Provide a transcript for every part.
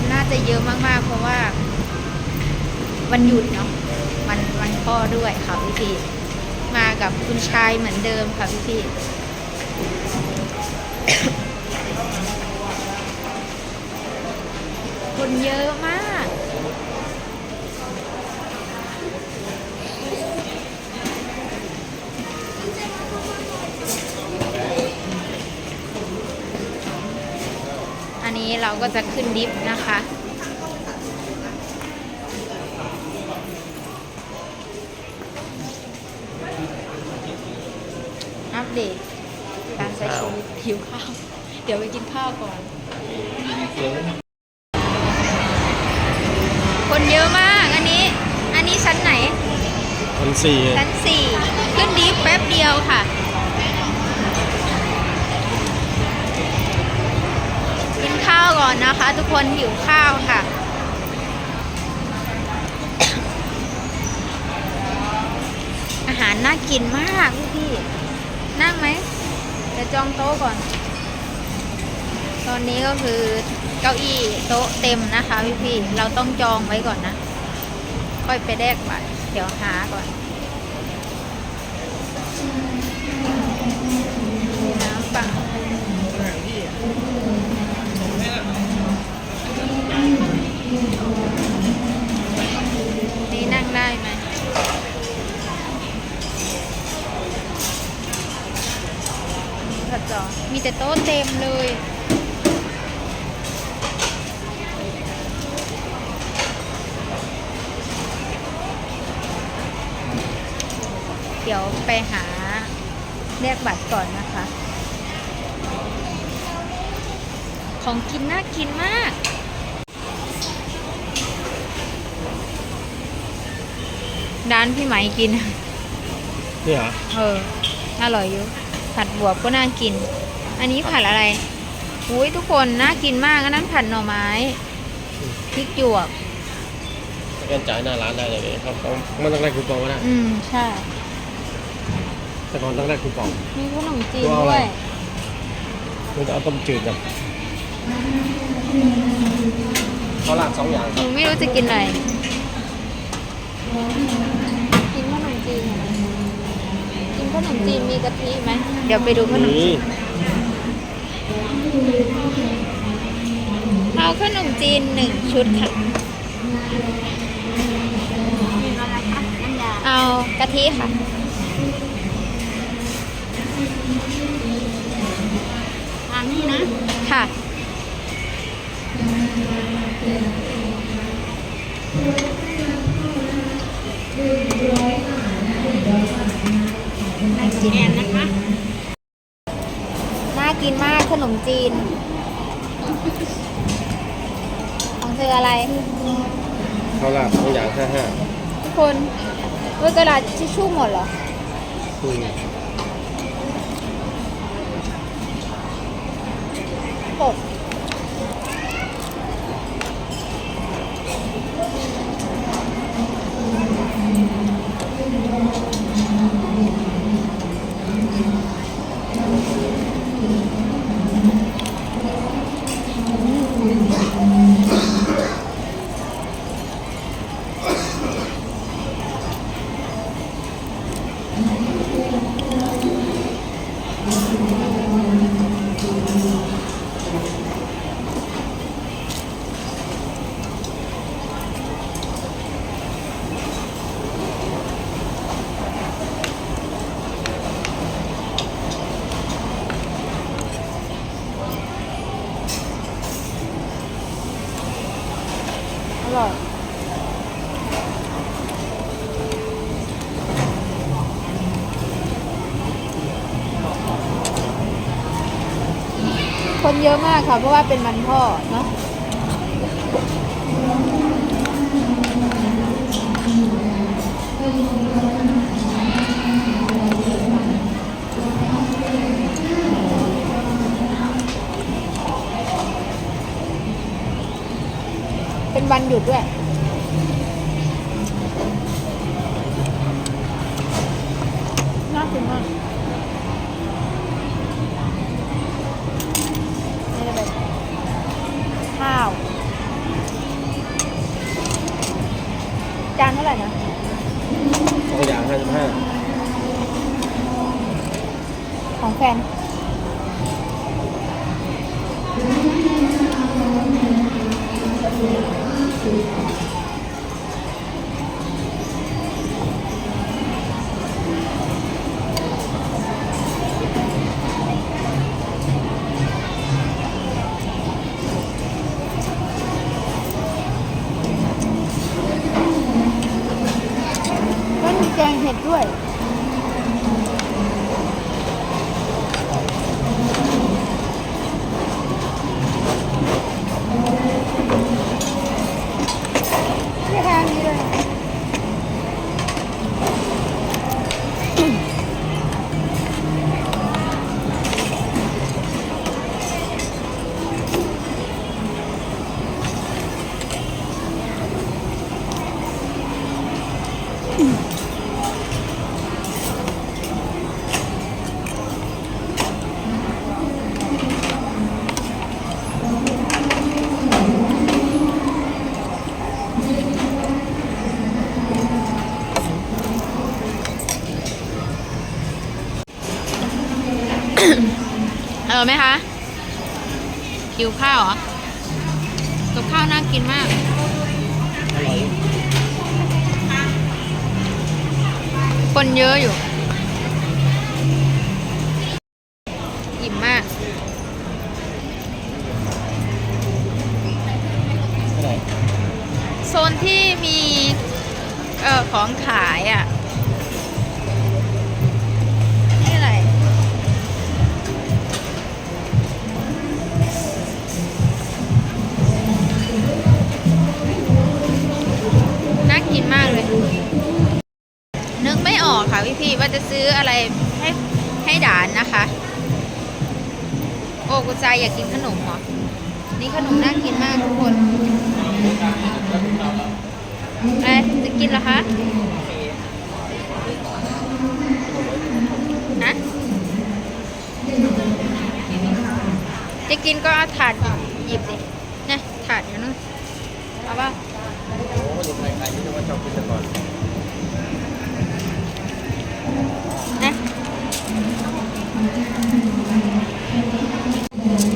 นนี้คนน่าจะเยอะมากๆ เพราะว่า วันหยุดเนาะวันวันพ่อด้วยค่ะพี่พี่มากับคุณชายเหมือนเดิมค่ะพี่พี่คนเยอะมาก นนี้เราก็จะขึ้นลิฟต์นะคะ อัปเดตการใช้ชีวิตหิวข้าว เดี๋ยวไปกินข้าวก่อน คนเยอะมาก อันนี้ อันนี้ชั้นไหนพันสี่ชั้นสี่ขึ้นลิฟต์แป๊บเดียวค่ะ กินข้าวก่ อนนะคะ ทุกคนหิวข้าวค่ะ อาหารน่ากินมากพี่พี่ๆนั่งไหมจะจองโต๊ะก่อน ตอนนี้ก็คือเก้าอี้โต๊ะเต็มนะคะพี่พี่ๆเราต้องจองไว้ก่อนนะ ค่อยไปแลกบัตรเดี๋ยวหาก่อน เดี๋ยวไปหาเรียกบัตรก่อนนะคะ ของกินน่ากินมาก ร้านพี่ไหมกิน นี่เหรอเออ อร่อยอยู่ ผัดบวบก็น่ากิน อันนี้ผัดอะไรอุ้ยทุกคนน่ากินมากอันนั้นผัดหน่อไม้พริกหยวกสแกนจ่ายหน้าร้านได้เลยเขาเขามันต้องได้คูปองก็ได้ อืม ใช่ แต่ก่อนต้องได้คูปอง มีขนมจีนตัวอะด้ไร วย มันจะเอาต้มจืดกับเขาลาดสองอย่างหนูไม่รู้จะกินอะไร กินขนมจีนเหรอกินขนมจีนมีกะทิไหม เดี๋ยวไปดูขนมนี่เอาขนมจีนหนึ่งชุดค่ะ เอากะทิค่ะ แอนนะคะ น่ากินมากขนมจีน ของเธออะไรเขาลาดสองอย่างห้าห้าทุกคนเว้ยกระดาษทิชชู่หมดเหรออืมปก ร่อยคนเยอะมากค่ะ เพราะว่าเป็นวันพ่อเนาะเวันหยุดด้วย น่ากินมากนี่เป็นข้าว จานเท่าไหร่นะของอย่างห้าสิบห้าของแฟน ก็ คะหิวข้าวเหรอกับข้าวน่ากินมากอร่อยคนเยอะอยู่ ไม่ออกพี่พี่ๆว่าจะซื้ออะไรให้ให้ด่านนะคะ โอ้กุใจอยากกินขนมเหรอ นี่ขนมน่ากินมากทุกคนอะไรจะกินเหรอคะฮะจะกินก็เอาถาดหยิบสิเนี่ยถาดอยู่นู่นเอาป่ะโอ้ยใครใครที่จะว่าชอบกินก่อน นะ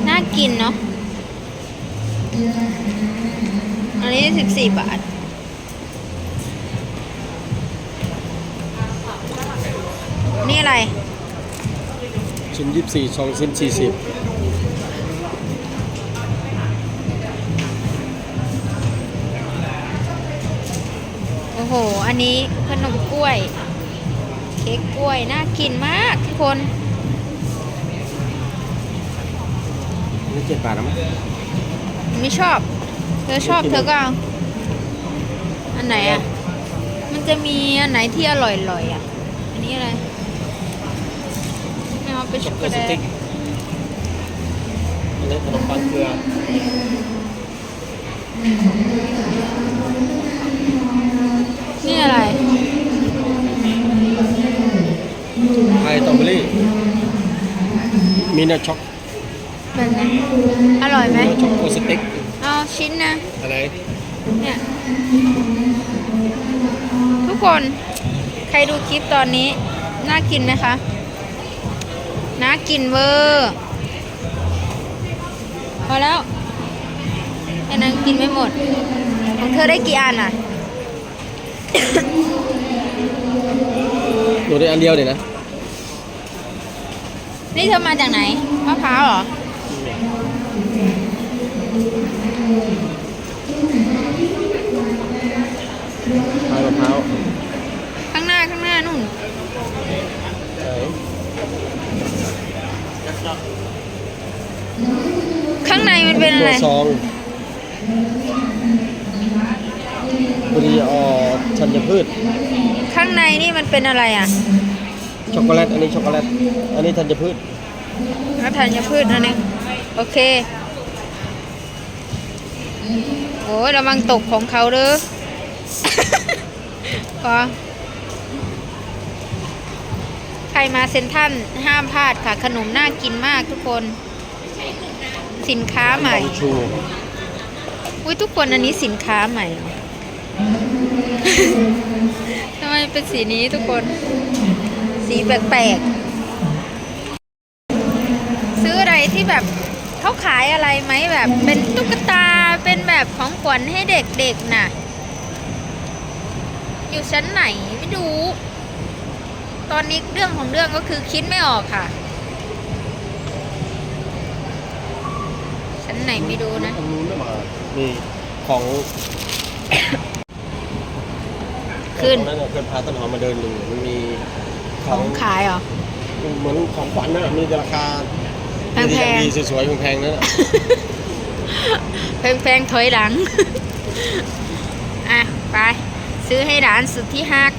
น่ากินเนาะอันนี้สิบสี่บาท นี่อะไร ชิ้นยี่สิบสี่สองชิ้นสี่สิบโอ้โห อันนี้ขนมกล้วย เค้กกล้วย น่ากินมากทุกคนนี่เจ็ดบาทนะมั้ยไม่ชอบ เธอชอบเธอก็เอาอันไหนอะ มันจะมีอันไหนที่อร่อยๆอะ อันนี้อะไรไม่เอาเป็นช็อกโกเป็นแลสตติ๊กอันนี้ขนมปังเกลือ เนอช็อกแบบไหนอร่อยไหมเนอช็อกโกสติ๊กเอาชิ้นนะ อะไรเนี่ยทุกคนใครดูคลิปตอนนี้ น่ากินไหมคะ น่ากินเวอร์พอแล้วไอ้นางกินไม่หมด ของเธอได้กี่อันอะ หนูได้อันเดียวเดี๋ยวนะ นี่เธอมาจากไหนมะพร้าวเหรอพายมะพร้าวข้างหน้าข้างหน้านู่นไหนข้างในมันเป็นอะตัไรวซองพอดีออกชันพืช ข้างในนี่มันเป็นอะไรอะ ช็อกโกแลต อันนี้ช็อกโกแลต อันนี้ธัญพืชแล้วธัญพืชอันหนึงโอเค โอ้ยระวังตกของเขาเด้อพอใครมาเซ็นทรัลห้ามพลาดค่ะ ขนมน่ากินมากทุกคน สินค้าใหม่บองชูอุ้ยทุกคนอันนี้สินค้าใหม่เหรอทำไมเป็นสีนี้ทุกคน สีแปลกๆที่แบบเขาขายอะไรไหมแบบเป็นตุ๊กตาเป็นแบบของขวัญให้เด็กๆน่ะ อยู่ชั้นไหนไม่รู้ ตอนนี้เรื่องของเรื่องก็คือคิดไม่ออกค่ะ ชั้นไหนไม่รู้นะ ตรงนู้นไม่มามีของขึ้น ตรงนั้นน่ะเคยพาต้นหอมมาเดินดูมันมี ของขายเหรอ เหมือนของขวัญน่ะมีราคาแพงๆ ดีๆสวยๆแพงๆนั่นน่ะแพงๆถอยหลัง อะ ไป ซื้อให้ร้านสุดที่ฮัก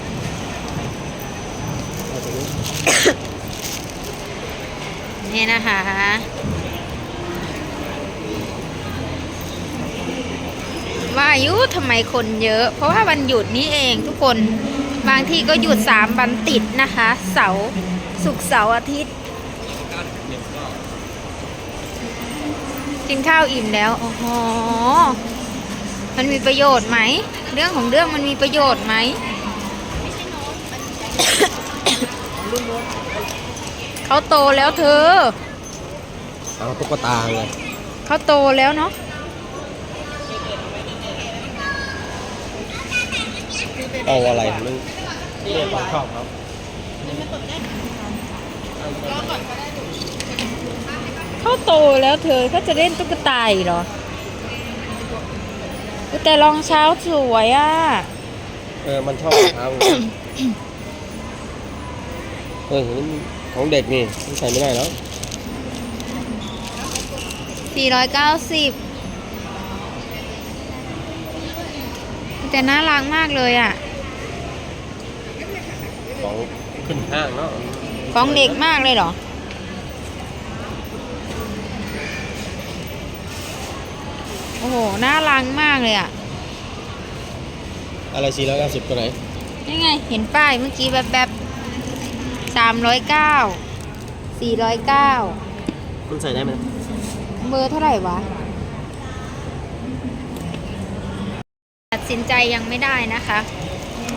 เอาตรงนี้นี่นะคะ ว่าอายุทำไมคนเยอะ เพราะว่าวันหยุดนี้เองทุกคน บางที่ก็หยุดสามวันติดนะคะ เสาร์ศุกร์เสาร์อาทิตย์ กินข้าวอิ่มแล้ว โอ้โห มันมีประโยชน์ไหม เรื่องของเรื่องมันมีประโยชน์ไหมเขาโตแล้วเธอเอาตุ๊กตาไงเขาโตแล้วเนาะเอาอะไรมัน เนี่ยผมชอบครับเขาโตแล้วเธอเขาจะเล่นตุ๊กตาอีกเหรออุ๊ยแต่รองเท้าสวยอะ เออ มันชอบเท้าเออนี่ของเด็กนี่มันใส่ไม่ได้แล้ว490แต่น่ารักมากเลยอะ ของขึ้นห้างเนาะของเด็กมากเลยเหรอ โอ้โห น่ารักมากเลยอะ อะไรสี่ร้อยเก้าสิบตัวไหนนี่ไง เห็นป้ายเมื่อกี้แบบแบบสามร้อยเก้าสี่ร้อยเก้ามันใส่ได้ไหมเบอร์เท่าไหร่วะ ตัดสินใจยังไม่ได้นะคะ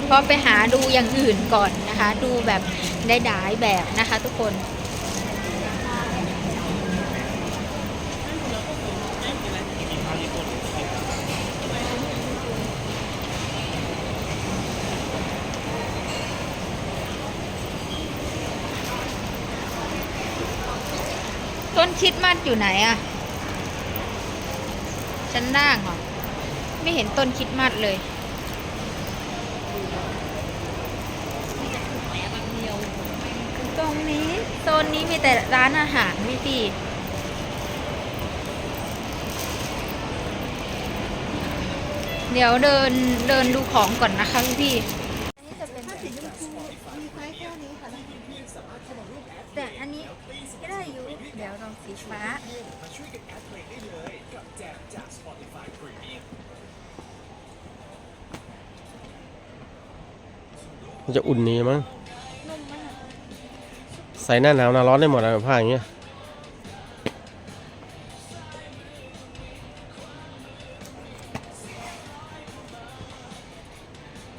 เพราะไปหาดูอย่างอื่นก่อนนะคะ ดูแบบได้ดายแบบนะคะทุกคนต้นคิดมัดอยู่ไหนอะชั้นล่างเหรอ ไม่เห็นต้นคิดมัดเลย ตรงนี้ โซ นนี้มีแต่ร้านอาหารไม่พี่เดี๋ยวเดินเดินดูของก่อนนะคะพี่พี่แต่อันนี้ก็ได้อยู่ เดี๋ยวลองสีฟ้าจะอุ่นนี้มั้ง ส่หน้าหนาวหน้าร้อนได้หมดอะผ้าอย่างเงี้ย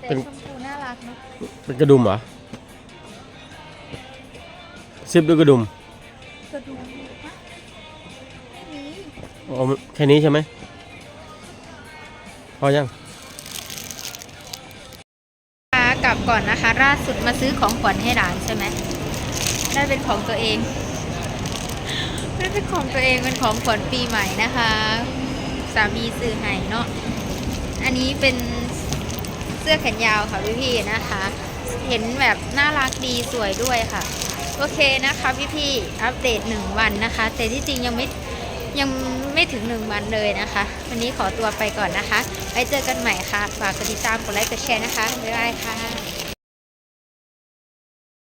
แต่ชมพูน่ารักเนอะเป็นกระดุมเหรอซิปด้วยกระดุมกระดูกฮะไม่มีอ๋อแค่นี้ใช่ไหมพอยัง กลับก่อนนะคะล่าสุดมาซื้อของขวัญให้หลานใช่ไหม ได้เป็นของตัวเองได้เป็นของตัวเองเป็นของขวัญปีใหม่นะคะ สามีซื้อให้เนาะอันนี้เป็นเสื้อแขนยาวค่ะพี่ๆนะคะ เห็นแบบน่ารักดีสวยด้วยค่ะ โอเคนะคะพี่ๆอัปเดตหนึ่งวันนะคะ แต่ที่จริงยังไม่ยังไม่ถึงหนึ่งวันเลยนะคะ วันนี้ขอตัวไปก่อนนะคะ ไว้เจอกันใหม่ค่ะ ฝากกดติดตามกดไลค์กดแชร์นะคะ บ๊ายบายค่ะ